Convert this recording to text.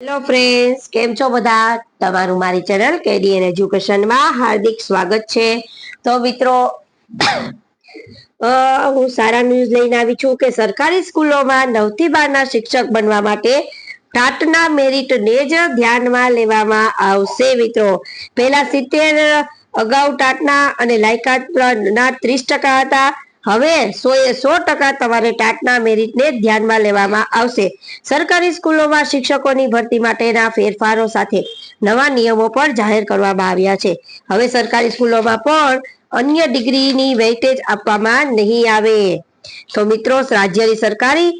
Hello friends કેમ છો બધા? તમારું મારી ચેનલ કેડીએન એજ્યુકેશનમાં હાર્દિક સ્વાગત છે. તો મિત્રો હું સારા ન્યૂઝ લઈને આવી છું કે સરકારી સ્કૂલોમાં નવથી બારના શિક્ષક બનવા માટે ટાટના મેરિટને જ ધ્યાનમાં લેવામાં આવશે મિત્રો. પહેલા સિત્તેર, અગાઉ ટાટના અને લાયકાતના ત્રીસ ટકા હતા. હવે સો એ સો ટકા તમારે ટાટના મેરિટને ધ્યાનમાં લેવામાં આવશે. સરકારી સ્કૂલોમાં શિક્ષકોની ભરતી માટેના ફેરફારો સાથે નવા નિયમો પણ જાહેર કરવામાં આવ્યા છે. હવે સરકારી સ્કૂલોમાં પણ અન્ય ડિગ્રીની વેઇટેજ આપવામાં નહીં આવે. તો મિત્રો, રાજ્યની સરકારી